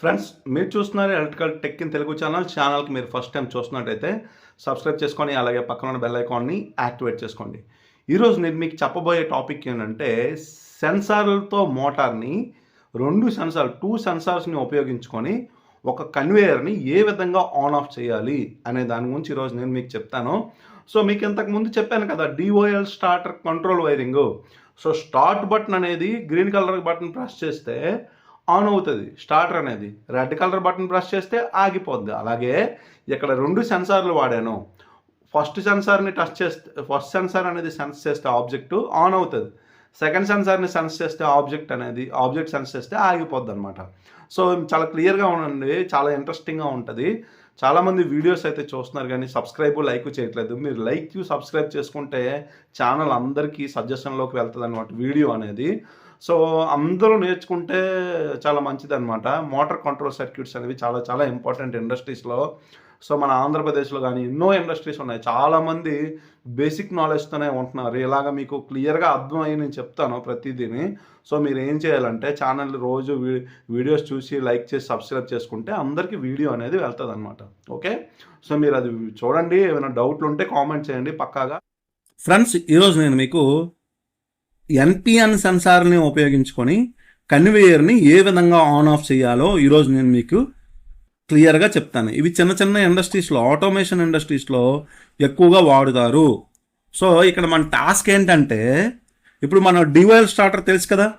Friends మీరు చూస్తున్నారు electrical tech in Telugu channel. ఛానల్కి మీరు ఫస్ట్ టైం చూస్తున్నట్టయితే సబ్స్క్రైబ్ చేసుకొని అలాగే పక్కన ఉన్న బెల్ ఐకాన్ని యాక్టివేట్ చేసుకోండి. ఈరోజు నేను మీకు చెప్పబోయే టాపిక్ ఏంటంటే సెన్సార్లతో మోటార్ని రెండు సెన్సార్ టూ సెన్సార్స్ని ఉపయోగించుకొని ఒక కన్వేయర్ని ఏ విధంగా ఆన్ ఆఫ్ చేయాలి అనే దాని గురించి ఈరోజు నేను మీకు చెప్తాను. సో మీకు ఇంతకు ముందు చెప్పాను కదా DOL starter control wiring so start button అనేది గ్రీన్ కలర్ బటన్ ప్రెస్ చేస్తే ఆన్ అవుతుంది. స్టార్టర్ అనేది. రెడ్ కలర్ బటన్ ప్రెస్ చేస్తే ఆగిపోద్ది. అలాగే ఇక్కడ రెండు సెన్సార్లు వాడాను. ఫస్ట్ సెన్సార్ని టచ్ చేస్తే ఫస్ట్ సెన్సార్ అనేది సెన్స్ చేస్తే ఆబ్జెక్ట్ ఆన్ అవుతుంది. సెకండ్ సెన్సార్ని సెన్స్ చేస్తే ఆబ్జెక్ట్ అనేది ఆబ్జెక్ట్ సెన్స్ చేస్తే ఆగిపోద్ది అనమాట సో చాలా క్లియర్గా ఉండండి. చాలా ఇంట్రెస్టింగ్గా ఉంటుంది. చాలామంది వీడియోస్ అయితే చూస్తున్నారు కానీ సబ్స్క్రైబ్ లైక్ చేయట్లేదు. మీరు లైక్ సబ్స్క్రైబ్ చేసుకుంటే ఛానల్ అందరికీ సజెషన్లోకి వెళ్తుంది అనమాట వీడియో అనేది. సో అందరూ నేర్చుకుంటే చాలా మంచిది అనమాట మోటార్ కంట్రోల్ సర్క్యూట్స్ అనేవి చాలా చాలా ఇంపార్టెంట్ ఇండస్ట్రీస్లో. సో మన ఆంధ్రప్రదేశ్లో కానీ ఎన్నో ఇండస్ట్రీస్ ఉన్నాయి. చాలామంది బేసిక్ నాలెడ్జ్తోనే ఉంటున్నారు. ఇలాగ మీకు క్లియర్గా అర్థమయ్యి నేను చెప్తాను ప్రతిదీని. సో మీరు ఏం చేయాలంటే ఛానల్ రోజు వీడియోస్ చూసి లైక్ చేసి సబ్స్క్రైబ్ చేసుకుంటే అందరికీ వీడియో అనేది వెళ్తుంది అనమాట ఓకే? సో మీరు అది చూడండి. ఏమైనా డౌట్లు ఉంటే కామెంట్ చేయండి పక్కాగా. ఫ్రెండ్స్ ఈరోజు నేను మీకు ఎన్పిఎన్ సెన్సార్ని ఉపయోగించుకొని కన్వేయర్ని ఏ విధంగా ఆన్ ఆఫ్ చేయాలో ఈరోజు నేను మీకు క్లియర్గా చెప్తాను. ఇవి చిన్న చిన్న ఇండస్ట్రీస్లో ఆటోమేషన్ ఇండస్ట్రీస్లో ఎక్కువగా వాడుతారు. సో ఇక్కడ మన టాస్క్ ఏంటంటే ఇప్పుడు మన డివైల్ స్టార్టర్ తెలుసు కదా?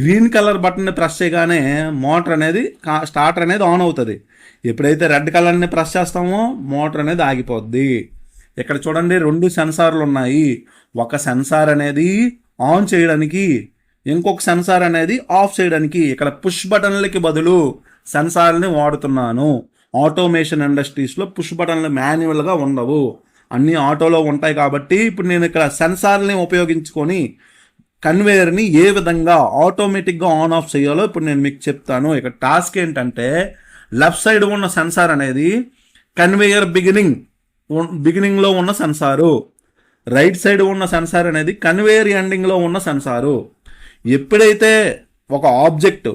గ్రీన్ కలర్ బటన్ని ప్రెస్ చేయగానే మోటార్ అనేది స్టార్టర్ అనేది ఆన్ అవుతుంది. ఎప్పుడైతే రెడ్ కలర్ని ప్రెస్ చేస్తామో మోటార్ అనేది ఆగిపోద్ది. ఇక్కడ చూడండి రెండు సెన్సార్లు ఉన్నాయి. ఒక సెన్సార్ అనేది ఆన్ చేయడానికి ఇంకొక సెన్సార్ అనేది ఆఫ్ చేయడానికి ఇక్కడ పుష్ బటన్లకి బదులు సెన్సార్ని వాడుతున్నాను. ఆటోమేషన్ ఇండస్ట్రీస్లో పుష్ బటన్లు మాన్యువల్గా ఉండవు. అన్నీ ఆటోలో ఉంటాయి కాబట్టి ఇప్పుడు నేను ఇక్కడ సెన్సార్ని ఉపయోగించుకొని కన్వేయర్ని ఏ విధంగా ఆటోమేటిక్గా ఆన్ ఆఫ్ చేయాలో ఇప్పుడు నేను మీకు చెప్తాను. ఇక్కడ టాస్క్ ఏంటంటే లెఫ్ట్ సైడ్ ఉన్న సెన్సార్ అనేది కన్వేయర్ బిగినింగ్ బిగినింగ్లో ఉన్న సెన్సారు. రైట్ సైడ్ ఉన్న సెన్సార్ అనేది కన్వేయర్ ఎండింగ్లో ఉన్న సెన్సారు. ఎప్పుడైతే ఒక ఆబ్జెక్ట్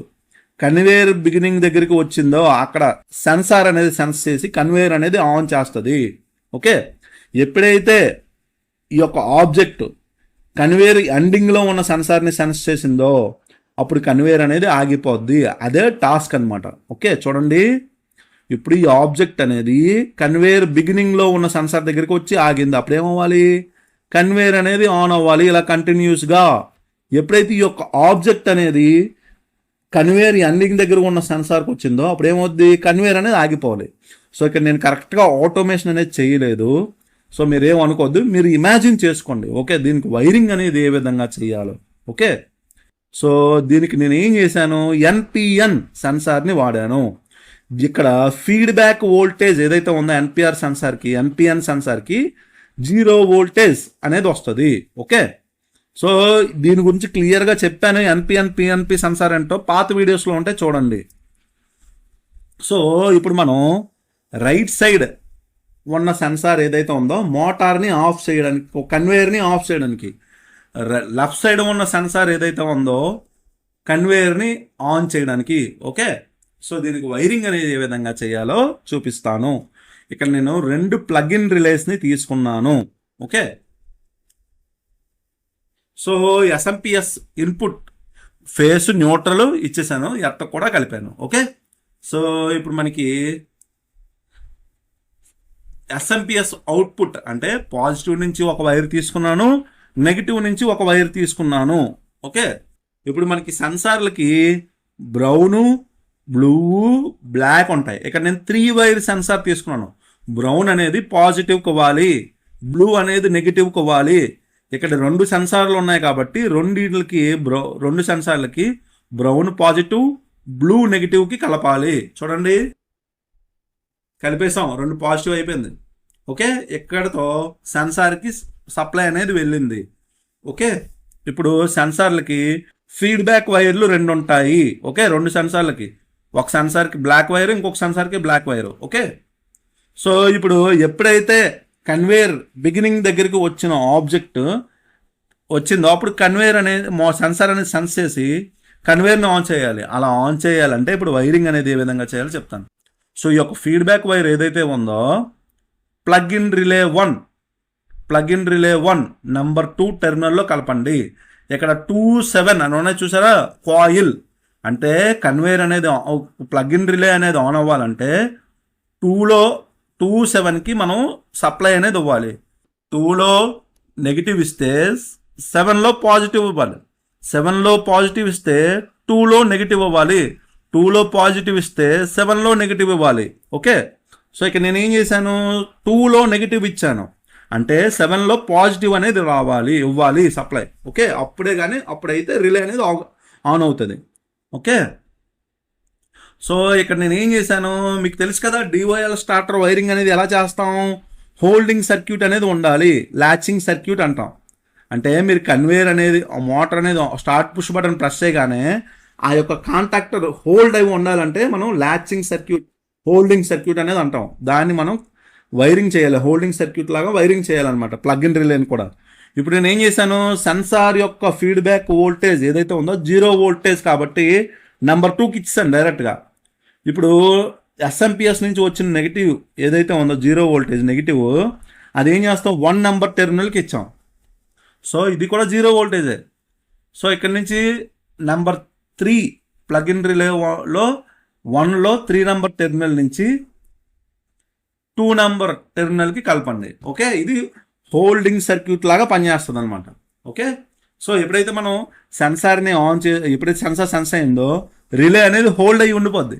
కన్వేయర్ బిగినింగ్ దగ్గరికి వచ్చిందో అక్కడ సెన్సార్ అనేది సెన్స్ చేసి కన్వేయర్ అనేది ఆన్ చేస్తుంది. ఓకే? ఎప్పుడైతే ఈ యొక్క ఆబ్జెక్ట్ కన్వేయర్ ఎండింగ్లో ఉన్న సెన్సార్ని సెన్స్ చేసిందో అప్పుడు కన్వేయర్ అనేది ఆగిపోద్ది. అదే టాస్క్ అనమాట ఓకే? చూడండి. ఇప్పుడు ఈ ఆబ్జెక్ట్ అనేది కన్వేయర్ బిగినింగ్లో ఉన్న సెన్సార్ దగ్గరికి వచ్చి ఆగింది. అప్పుడు ఏమవ్వాలి కన్వేయర్ అనేది ఆన్ అవ్వాలి. ఇలా కంటిన్యూస్గా ఎప్పుడైతే ఈ యొక్క ఆబ్జెక్ట్ అనేది కన్వేయర్ ఎండింగ్ దగ్గర ఉన్న సెన్సార్కి వచ్చిందో అప్పుడు ఏమవుద్ది కన్వేయర్ అనేది ఆగిపోవాలి. సో ఇక్కడ నేను కరెక్ట్గా ఆటోమేషన్ అనేది చేయలేదు. సో మీరు ఏమనుకోవద్దు మీరు ఇమాజిన్ చేసుకోండి. ఓకే దీనికి వైరింగ్ అనేది ఏ విధంగా చేయాలో. ఓకే? సో దీనికి నేను ఏం చేశాను? ఎన్పిఎన్ సెన్సార్ని వాడాను. ఇక్కడ ఫీడ్బ్యాక్ వోల్టేజ్ ఏదైతే ఉందో ఎన్పిఆర్ సెన్సార్కి ఎన్పిఎన్ సెన్సార్కి జీరో వోల్టేజ్ అనేది వస్తుంది. ఓకే? సో దీని గురించి క్లియర్గా చెప్పాను. ఎన్పిఎన్ పిఎన్పి సెన్సార్ ఏంటో పాత వీడియోస్లో ఉంటే చూడండి. సో ఇప్పుడు మనం రైట్ సైడ్ ఉన్న సెన్సార్ ఏదైతే ఉందో మోటార్ని ఆఫ్ చేయడానికి కన్వేయర్ని ఆఫ్ చేయడానికి లెఫ్ట్ సైడ్ ఉన్న సెన్సార్ ఏదైతే ఉందో కన్వేయర్ని ఆన్ చేయడానికి ఓకే? సో దీనికి వైరింగ్ అనేది ఏ విధంగా చేయాలో చూపిస్తాను. ఇక్కడ నేను రెండు ప్లగిన్ రిలేస్ని తీసుకున్నాను. Okay so SMPS input phase neutral ఇచ్చేసాను. ఎట్ట కూడా కలిపాను. ఓకే సో ఇప్పుడు మనకి ఎస్ఎంపిఎస్ అవుట్పుట్ అంటే పాజిటివ్ నుంచి ఒక వైర్ తీసుకున్నాను. నెగిటివ్ నుంచి ఒక వైర్ తీసుకున్నాను. ఓకే ఇప్పుడు మనకి సెన్సార్లకి బ్రౌను బ్లూ బ్లాక్ ఉంటాయి. ఇక్కడ నేను త్రీ వైర్ సెన్సార్ తీసుకున్నాను. బ్రౌన్ అనేది పాజిటివ్ కొవ్వాలి. బ్లూ అనేది నెగిటివ్ కొవ్వాలి. ఇక్కడ రెండు సెన్సార్లు ఉన్నాయి కాబట్టి రెండింటికి బ్రౌ రెండు సెన్సార్లకి బ్రౌన్ పాజిటివ్ బ్లూ నెగిటివ్కి కలపాలి. చూడండి. కలిపేసాం రెండు పాజిటివ్ అయిపోయింది. ఓకే? ఇక్కడతో సెన్సార్కి సప్లై అనేది వెళ్ళింది. ఓకే? ఇప్పుడు సెన్సార్లకి ఫీడ్బ్యాక్ వైర్లు రెండు ఉంటాయి. ఓకే? రెండు సెన్సార్లకి. ఒక సెన్సార్కి బ్లాక్ వైర్ ఇంకొక సెన్సార్కి బ్లాక్ వైర్. ఓకే? సో ఇప్పుడు ఎప్పుడైతే కన్వేయర్ బిగినింగ్ దగ్గరికి వచ్చిన ఆబ్జెక్ట్ వచ్చిందో అప్పుడు కన్వేయర్ అనేది మో సెన్సార్ అనేది సెన్స్ చేసి కన్వేర్ని ఆన్ చేయాలి. అలా ఆన్ చేయాలంటే ఇప్పుడు వైరింగ్ అనేది ఏ విధంగా చేయాలో చెప్తాను. సో ఈ యొక్క ఫీడ్బ్యాక్ వైర్ ఏదైతే ఉందో plug in relay one plug in relay one number two టెర్మినల్లో కలపండి. ఇక్కడ టూ సెవెన్ అని ఉన్నాయి చూసారా? కాయిల్ అంటే కన్వేర్ అనేది ప్లగ్ ఇన్ రిలే అనేది ఆన్ అవ్వాలంటే టూలో టూ సెవెన్కి మనం సప్లై అనేది ఇవ్వాలి. టూలో నెగిటివ్ ఇస్తే సెవెన్లో పాజిటివ్ ఇవ్వాలి. సెవెన్లో పాజిటివ్ ఇస్తే టూలో నెగిటివ్ ఇవ్వాలి. టూలో పాజిటివ్ ఇస్తే సెవెన్లో నెగిటివ్ ఇవ్వాలి. ఓకే? సో ఇక నేను ఏం చేశాను? టూలో నెగిటివ్ ఇచ్చాను. అంటే సెవెన్లో పాజిటివ్ అనేది రావాలి ఇవ్వాలి సప్లై. ఓకే? అప్పుడే కానీ అప్పుడైతే రిలే అనేది ఆన్ అవుతుంది. ఓకే? సో ఇక్కడ నేను ఏం చేశాను? మీకు తెలుసు కదా డివైఎల్ స్టార్టర్ వైరింగ్ అనేది ఎలా చేస్తాం? హోల్డింగ్ సర్క్యూట్ అనేది ఉండాలి. లాచింగ్ సర్క్యూట్ అంటాం. అంటే మీరు కన్వేయర్ అనేది మోటార్ అనేది స్టార్ట్ పుష్ బటన్ ప్రెస్ చేయగానే ఆ యొక్క కాంటాక్టర్ హోల్డ్ అయి ఉండాలంటే మనం లాచింగ్ సర్క్యూట్ హోల్డింగ్ సర్క్యూట్ అనేది అంటాం. దాన్ని మనం వైరింగ్ చేయాలి. హోల్డింగ్ సర్క్యూట్ లాగా వైరింగ్ చేయాలన్నమాట. ప్లగ్ ఇన్ రిలేని కూడా. ఇప్పుడు నేను ఏం చేశాను? సెన్సార్ యొక్క ఫీడ్బ్యాక్ వోల్టేజ్ ఏదైతే ఉందో జీరో వోల్టేజ్ కాబట్టి నెంబర్ టూకి ఇచ్చాను డైరెక్ట్గా ఇప్పుడు ఎస్ఎంపిఎస్ నుంచి వచ్చిన నెగిటివ్ ఏదైతే ఉందో జీరో వోల్టేజ్ నెగిటివ్ అది ఏం చేస్తాం వన్ నెంబర్ టెర్మినల్కి ఇచ్చాం. సో ఇది కూడా జీరో వోల్టేజే సో ఇక్కడ నుంచి నెంబర్ త్రీ ప్లగ్ ఇన్ రిలేలో వన్లో త్రీ నెంబర్ టెర్మినల్ నుంచి టూ నెంబర్ టెర్మినల్కి కలపండి. ఓకే ఇది హోల్డింగ్ సర్క్యూట్ లాగా పనిచేస్తుంది అనమాట ఓకే సో ఎప్పుడైతే మనం సెన్సార్ని ఆన్ చే ఎప్పుడైతే సెన్సార్ సెన్స్ అయిందో రిలే అనేది హోల్డ్ అయ్యి ఉండిపోద్ది.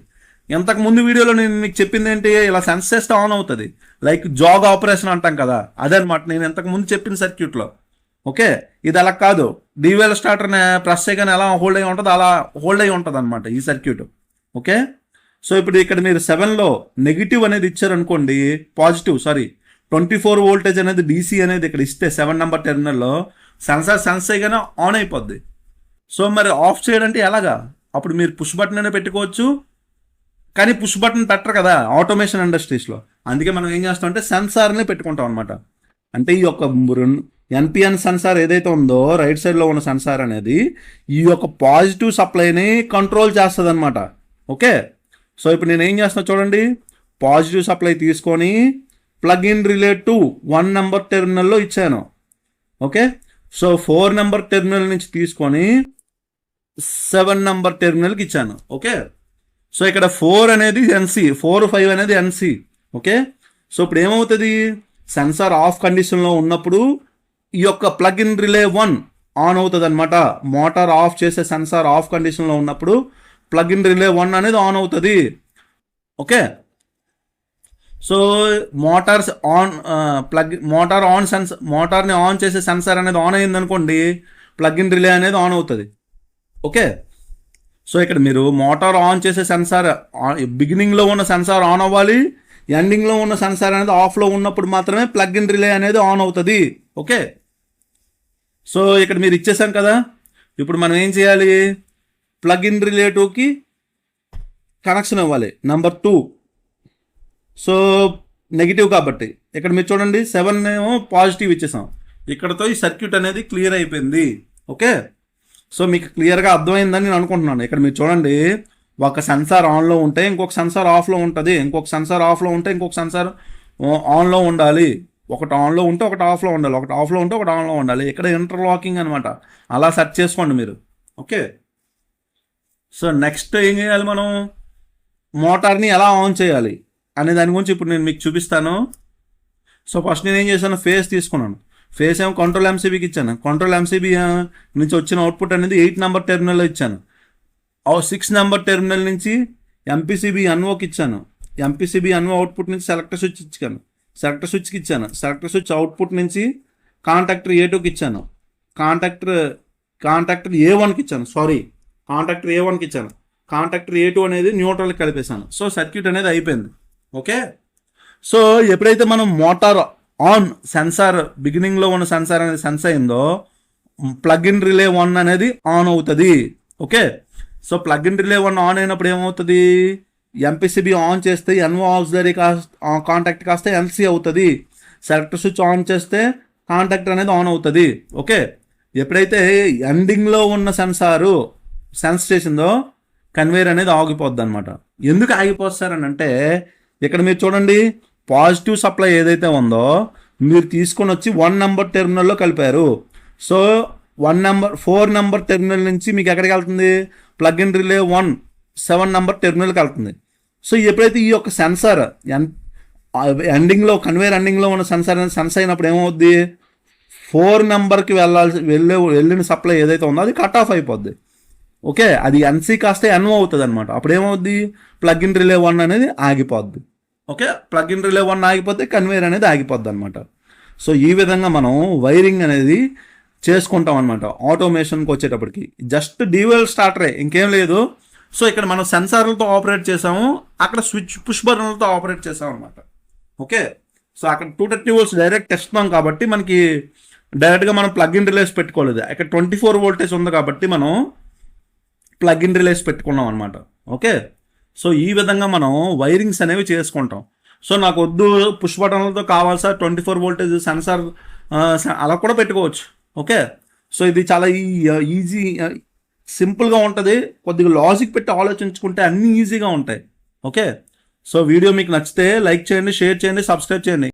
ఇంతకు ముందు వీడియోలో నేను మీకు చెప్పింది ఏంటి ఇలా సెన్సెస్ ఆన్ అవుతుంది. లైక్ జాగ్ ఆపరేషన్ అంటాం కదా అదనమాట నేను ఇంతకు ముందు చెప్పిన సర్క్యూట్లో. ఓకే? ఇది అలా కాదు. డివెల్ స్టార్టర్ని ప్రెస్ చేయగానే ఎలా హోల్డ్ అయ్యి ఉంటుందో అలా హోల్డ్ అయి ఉంటుంది అనమాట ఈ సర్క్యూట్. ఓకే? సో ఇప్పుడు ఇక్కడ మీరు సెవెన్లో నెగిటివ్ అనేది ఇచ్చారనుకోండి positive sorry twenty four voltage అనేది డీసీ అనేది ఇక్కడ ఇస్తే సెవెన్ నెంబర్ టెర్మినల్లో సెన్సార్ సెన్స్ చేయగానే ఆన్ అయిపోద్ది. సో మరి ఆఫ్ చేయడంటే ఎలాగా? అప్పుడు మీరు పుష్ బటన్ అనే పెట్టుకోవచ్చు కానీ పుష్ బటన్ పెట్టరు కదా ఆటోమేషన్ ఇండస్ట్రీస్లో అందుకే మనం ఏం చేస్తాం అంటే సెన్సార్ని పెట్టుకుంటాం అనమాట అంటే ఈ యొక్క ఎన్పిఎన్ సెన్సార్ ఏదైతే ఉందో రైట్ సైడ్లో ఉన్న సెన్సార్ అనేది ఈ యొక్క పాజిటివ్ సప్లైని కంట్రోల్ చేస్తుంది అనమాట ఓకే? సో ఇప్పుడు నేను ఏం చేస్తున్నా చూడండి. పాజిటివ్ సప్లై తీసుకొని plug in relate to one number టెర్మినల్లో ఇచ్చాను. Okay? So four number terminal నుంచి తీసుకొని సెవెన్ నెంబర్ టెర్మినల్కి ఇచ్చాను. ఓకే? సో ఇక్కడ ఫోర్ అనేది ఎన్సి ఫోర్ ఫైవ్ అనేది ఎన్సి ఓకే సో ఇప్పుడు ఏమవుతుంది? సెన్సార్ ఆఫ్ కండిషన్లో ఉన్నప్పుడు ఈ యొక్క plug in relay one on అవుతుంది అనమాట మోటార్ ఆఫ్ చేసే సెన్సార్ ఆఫ్ కండిషన్లో ఉన్నప్పుడు ప్లగ్ ఇన్ రిలే వన్ అనేది ఆన్ అవుతుంది. Okay so motors on plug motor on sense మోటార్ని on చేసే సెన్సార్ అనేది ఆన్ అయిందనుకోండి ప్లగ్ ఇన్ రిలే అనేది ఆన్ అవుతుంది. ఓకే సో ఇక్కడ మీరు మోటార్ ఆన్ చేసే సెన్సార్ బిగినింగ్లో ఉన్న సెన్సార్ ఆన్ అవ్వాలి ఎండింగ్లో ఉన్న సెన్సార్ అనేది ఆఫ్లో ఉన్నప్పుడు మాత్రమే ప్లగ్ ఇన్ రిలే అనేది ఆన్ అవుతుంది. ఓకే? సో ఇక్కడ మీరు ఇచ్చేసాం కదా. ఇప్పుడు మనం ఏం చేయాలి? ప్లగ్ ఇన్ రిలేటివ్కి కనెక్షన్ ఇవ్వాలి నెంబర్ టూ. సో నెగిటివ్ కాబట్టి ఇక్కడ మీరు చూడండి సెవెన్ ఏమో పాజిటివ్ ఇచ్చేసాం. ఇక్కడతో ఈ సర్క్యూట్ అనేది క్లియర్ అయిపోయింది. ఓకే? సో మీకు క్లియర్గా అర్థమైందని నేను అనుకుంటున్నాను. ఇక్కడ మీరు చూడండి ఒక సెన్సార్ ఆన్లో ఉంటే ఇంకొక సెన్సార్ ఆఫ్లో ఉంటుంది ఇంకొక సెన్సార్ ఆఫ్లో ఉంటే ఇంకొక సెన్సార్ ఆన్లో ఉండాలి. ఒకటి ఆన్లో ఉంటే ఒకటి ఆఫ్లో ఉండాలి. ఒకటి ఆఫ్లో ఉంటే ఒకటి ఆన్లో ఉండాలి. ఇక్కడ ఇంటర్లాకింగ్ అనమాట అలా సెర్చ్ చేసుకోండి మీరు. ఓకే? సో నెక్స్ట్ ఏం చేయాలి మనం? మోటార్ని ఎలా ఆన్ చేయాలి? అనే దాని గురించి ఇప్పుడు నేను మీకు చూపిస్తాను. సో ఫస్ట్ నేను ఏం చేశాను? ఫేస్ తీసుకున్నాను. ఫేస్ ఏమో కంట్రోల్ ఎంసీబీకి ఇచ్చాను. కంట్రోల్ ఎంసీబీ నుంచి వచ్చిన అవుట్పుట్ అనేది ఎయిట్ నెంబర్ టెర్మినల్లో ఇచ్చాను. సిక్స్ నెంబర్ టెర్మినల్ నుంచి ఎంపీసీబీ అన్వోకి ఇచ్చాను. ఎంపీసీబీ అన్వో అవుట్పుట్ నుంచి సెలెక్టర్ స్విచ్ ఇచ్చాను. సెలెక్టర్ స్విచ్కి ఇచ్చాను. సెలెక్టర్ స్విచ్ అవుట్పుట్ నుంచి కాంటాక్టర్ ఏ టూకి ఇచ్చాను. కాంటాక్టర్ కాంటాక్టర్ ఏ వన్కి ఇచ్చాను. సారీ కాంటాక్టర్ ఏ వన్కి ఇచ్చాను. కాంటాక్టర్ ఏ టూ అనేది న్యూట్రల్కి కలిపేశాను. సో సర్క్యూట్ అనేది అయిపోయింది. ఓకే సో ఎప్పుడైతే మనం మోటార్ ఆన్ సెన్సార్ బిగినింగ్లో ఉన్న సెన్సార్ అనేది సెన్స్ అయిందో ప్లగ్ ఇన్ రిలే వన్ అనేది ఆన్ అవుతుంది. Okay so plug in relay one on అయినప్పుడు ఏమవుతుంది? ఎంపీసీబీ ఆన్ చేస్తే ఎన్ఓ ఆక్సిలరీ కాస్త కాంటాక్ట్ కాస్త ఎన్సీ అవుతుంది. సెలెక్టర్ స్విచ్ ఆన్ చేస్తే కాంటాక్ట్ అనేది ఆన్ అవుతుంది. ఓకే ఎప్పుడైతే ఎండింగ్లో ఉన్న సెన్సారు సెన్స్ చేసిందో కన్వేయర్ అనేది ఆగిపోద్ది అనమాట ఎందుకు ఆగిపోస్తారని అంటే ఇక్కడ మీరు చూడండి పాజిటివ్ సప్లై ఏదైతే ఉందో మీరు తీసుకొని వచ్చి వన్ నెంబర్ టెర్మినల్లో కలిపారు. So one number four number terminal నుంచి మీకు ఎక్కడికి వెళ్తుంది? Plug in relay one seven number టెర్మినల్కి వెళ్తుంది. సో ఎప్పుడైతే ఈ యొక్క సెన్సార్ ఎండింగ్లో కన్వేర్ ఎండింగ్లో ఉన్న సెన్సార్ అనేది సెన్స్ అయినప్పుడు ఏమవుద్ది? ఫోర్ నెంబర్కి వెళ్ళాల్సి వెళ్ళే వెళ్ళిన సప్లై ఏదైతే ఉందో అది కట్ ఆఫ్ అయిపోద్ది. ఓకే? అది ఎన్సీ కాస్తే ఎన్ఓ అవుతుంది అనమాట అప్పుడు ఏమవుద్ది ప్లగ్ ఇన్ రిలే వన్ అనేది ఆగిపోద్ది. Okay? Plug in relay one ఆగిపోతే కన్వేయర్ అనేది ఆగిపోద్ది అనమాట సో ఈ విధంగా మనం వైరింగ్ అనేది చేసుకుంటాం అనమాట ఆటోమేషన్కి వచ్చేటప్పటికి. జస్ట్ డీవెల్ స్టార్టరే ఇంకేం లేదు. సో ఇక్కడ మనం సెన్సార్లతో ఆపరేట్ చేసాము. అక్కడ స్విచ్ పుష్ బటన్లతో ఆపరేట్ చేసాం అనమాట ఓకే? సో అక్కడ టూ థర్టీ వోల్ట్స్ డైరెక్ట్ ఇస్తున్నాం కాబట్టి మనకి డైరెక్ట్గా మనం ప్లగ్ ఇన్ రిలేస్ పెట్టుకోలేదు. ఇక్కడ ట్వంటీ ఫోర్ వోల్టేజ్ ఉంది కాబట్టి మనం ప్లగ్ ఇన్ రిలేస్ పెట్టుకున్నాం అనమాట ఓకే? సో ఈ విధంగా మనం వైరింగ్స్ అనేవి చేసుకుంటాం. సో నాకు వద్దు పుష్ బటన్లతో కావాలి sir twenty four voltage sensor అలా కూడా పెట్టుకోవచ్చు. ఓకే? సో ఇది చాలా ఈజీ సింపుల్గా ఉంటుంది. కొద్దిగా లాజిక్ పెట్టి ఆలోచించుకుంటే అన్నీ ఈజీగా ఉంటాయి. ఓకే? సో వీడియో మీకు నచ్చితే లైక్ చేయండి షేర్ చేయండి సబ్స్క్రైబ్ చేయండి.